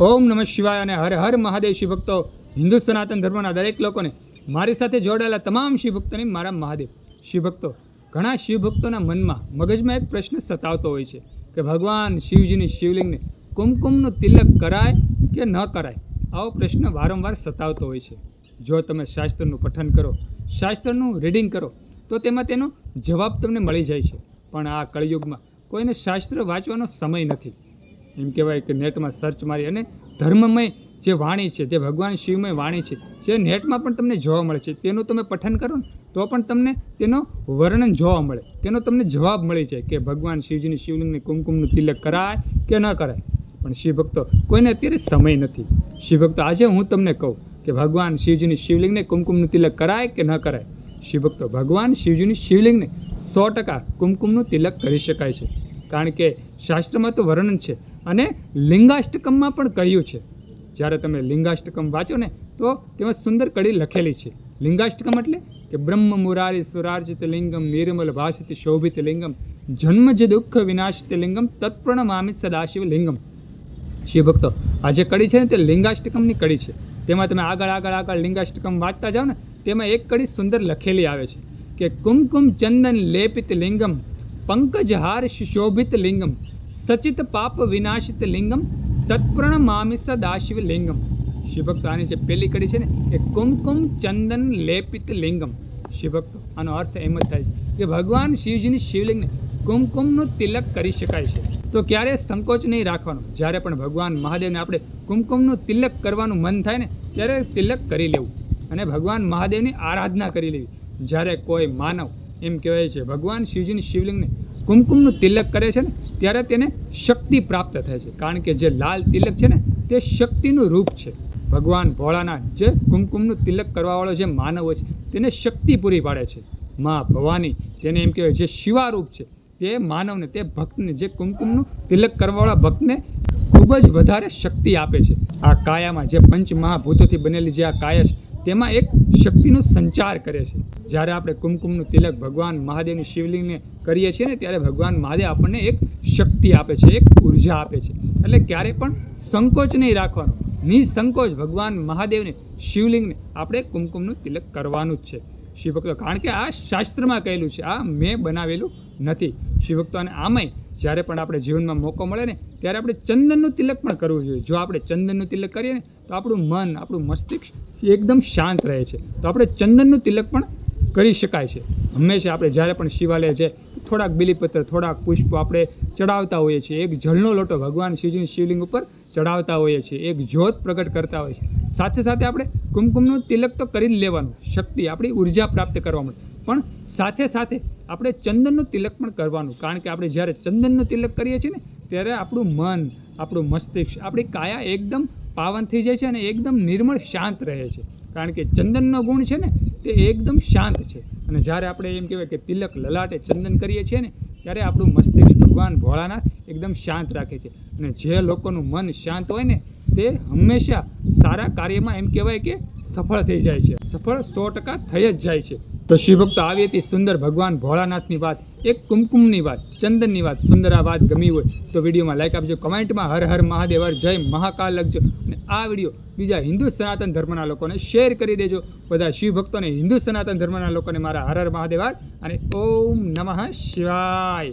ઓમ નમઃ શિવાય અને હર હર મહાદેવ શિવ ભક્તો, હિન્દુ સનાતન ધર્મના દરેક લોકોને મારી સાથે જોડાયેલા તમામ શિવ ભક્તોને મારા મહાદેવ. શિવ ભક્તો, ઘણા શિવ ભક્તોના મનમાં મગજમાં એક પ્રશ્ન સતાવતો હોય છે કે ભગવાન શિવજીની શિવલિંગને કુમકુમનું તિલક કરાય કે ન કરાય? આવો પ્રશ્ન વારંવાર સતાવતો હોય છે. જો તમે શાસ્ત્રનું પઠન કરો, શાસ્ત્રનું રીડિંગ કરો, તો તેમાં તેનો જવાબ તમને મળી જાય છે. પણ આ કળિયુગમાં કોઈને શાસ્ત્ર વાંચવાનો સમય નથી. એમ કહેવાય કે નેટમાં સર્ચ મારી અને ધર્મમય જે વાણી છે, જે ભગવાન શિવમય વાણી છે, જે નેટમાં પણ તમને જોવા મળે છે, તેનું તમે પઠન કરો ને, તો પણ તમને તેનો વર્ણન જોવા મળે. તેનો તમને જવાબ મળી જાય કે ભગવાન શિવજીની શિવલિંગને કુમકુમનું તિલક કરાય કે ન કરાય. પણ શિવ ભક્તો કોઈને અત્યારે સમય નથી. શિવ ભક્તો આજે હું તમને કહું કે ભગવાન શિવજીની શિવલિંગને કુમકુમનું તિલક કરાય કે ન કરાય? શિવ ભક્તો ભગવાન શિવજીની શિવલિંગને સો ટકા કુમકુમનું તિલક કરી શકાય છે. કારણ કે શાસ્ત્રમાં તો વર્ણન છે અને લિંગાષ્ટકમમાં પણ કહ્યું છે. જ્યારે તમે લિંગાષ્ટકમ વાંચો ને, તો તેમાં સુંદર કડી લખેલી છે. લિંગાષ્ટકમ એટલે કે બ્રહ્મ મુરારી સુરાર્જિત લિંગમ નિર્મલ ભાષિત શોભિત લિંગમ જન્મજ દુઃખ વિનાશિત લિંગમ, તત્પ્રણમામિ સદાશિવ લિંગમ. શિવ ભક્તો, આ જે કડી છે ને, તે લિંગાષ્ટકમની કડી છે. તેમાં તમે આગળ આગળ આગળ લિંગાષ્ટકમ વાંચતા જાઓ ને, તેમાં એક કડી સુંદર લખેલી આવે છે કે કુમકુમ ચંદન લેપિત લિંગમ પંકજહાર સુશોભિત લિંગમ. સચિત પાપ વિનાશિત લિંગમ તત્પ્રણમામિ સદાશિવ લિંગમ શિવભક્તો આની જે પેલી કડી છે ને એ કુમકુમ ચંદન લેપિત લિંગમ શિવભક્તો આનો અર્થ એમ જ થાય છે કે ભગવાન શિવજીની શિવલિંગને કુમકુમનું તિલક કરી શકાય છે તો ક્યારે સંકોચ નહીં રાખવાનો જ્યારે પણ ભગવાન મહાદેવને આપણે કુમકુમનું તિલક કરવાનું મન થાય ને ત્યારે તિલક કરી લેવું અને ભગવાન મહાદેવની આરાધના કરી લેવી. જ્યારે કોઈ માનવ એમ કહેવાય છે, ભગવાન શિવજીની શિવલિંગને કુમકુમનું તિલક કરે છે ને, ત્યારે તેને શક્તિ પ્રાપ્ત થાય છે. કારણ કે જે લાલ તિલક છે ને, તે શક્તિનું રૂપ છે. ભગવાન ભોળાનાથ જે કુમકુમનું તિલક કરવાવાળો જે માનવ છે, તેને શક્તિ પૂરી પાડે છે. મા ભવાની તેને એમ કહેવાય, જે શિવારૂપ છે, તે માનવને, તે ભક્તને, જે કુમકુમનું તિલક કરવાવાળા ભક્તને ખૂબ જ વધારે શક્તિ આપે છે. આ કાયામાં જે પંચ મહાભૂતોથી બનેલી જે આ કાયા છે તેમાં એક શક્તિનો સંચાર કરે છે. જ્યારે આપણે કુમકુમનું તિલક ભગવાન મહાદેવની શિવલિંગને કરીએ છીએ ને ત્યારે ભગવાન મહાદેવ આપણને એક શક્તિ આપે છે, એક ઊર્જા આપે છે. એટલે ક્યારે પણ સંકોચ નહીં રાખવાનો. નિસંકોચ ભગવાન મહાદેવને શિવલિંગને આપણે કુમકુમનું તિલક કરવાનું જ છે. શિવભક્તો, કારણ કે આ શાસ્ત્રમાં કહેલું છે, આ મેં બનાવેલું નથી. શિવભક્તો અને આમાંય જ્યારે પણ આપણે જીવનમાં મોકો મળે ને, ત્યારે આપણે ચંદનનું તિલક પણ કરવું જોઈએ. જો આપણે ચંદનનું તિલક કરીએ ને, તો આપણું મન, આપણું મસ્તિષ્ક એકદમ શાંત રહે છે. તો આપણે ચંદનનું તિલક પણ કરી શકાય છે. હંમેશા આપણે જ્યારે પણ શિવાલય છે, થોડાક બિલીપત્ર, થોડાક પુષ્પો આપણે ચડાવતા હોઈએ છીએ. એક જળનો લોટો ભગવાન શિવજીની શિવલિંગ ઉપર ચડાવતા હોઈએ છીએ. એક જ્યોત પ્રગટ કરતા હોઈએ છીએ. સાથે સાથે આપણે કુમકુમનું તિલક તો કરી જ લેવાનું. શક્તિ આપણી ઊર્જા પ્રાપ્ત કરવા માટે. પણ સાથે સાથે આપણે ચંદનનું તિલક પણ કરવાનું. કારણ કે આપણે જ્યારે ચંદનનું તિલક કરીએ છીએ ને, ત્યારે આપણું મન, આપણું મસ્તિષ્ક, આપણી કાયા એકદમ પાવન થઈ જાય છે અને એકદમ નિર્મળ શાંત રહે છે. કારણ કે ચંદનનો ગુણ છે ને, તે એકદમ શાંત છે. અને જ્યારે આપણે એમ કહેવાય કે તિલક લલાટે ચંદન કરીએ છીએ ને, ત્યારે આપણું મસ્તિષ્ક ભગવાન ભોળાનાથ એકદમ શાંત રાખે છે. અને જે લોકોનું મન શાંત હોય ને, તે હંમેશા સારા કાર્યમાં એમ કહેવાય કે સફળ થઈ જાય છે. સફળ સો ટકા થઈ જ જાય છે. તો શિવભક્તો આવી હતી સુંદર ભગવાન ભોળાનાથની વાત, એક કુમકુમની વાત, ચંદનની વાત, સુંદર આ વાત ગમી હોય તો વિડીયોમાં લાઈક આપજો, કમેન્ટમાં હર હર મહાદેવ હર જય મહાકાલ લખજો અને આ વીડિયો બીજા હિન્દુ સનાતન ધર્મના લોકોને શેર કરી દેજો. બધા શિવ ભક્તોને હિન્દુ સનાતન ધર્મના લોકોને મારા હર હર મહાદેવ અને ઓમ નમઃ શિવાય.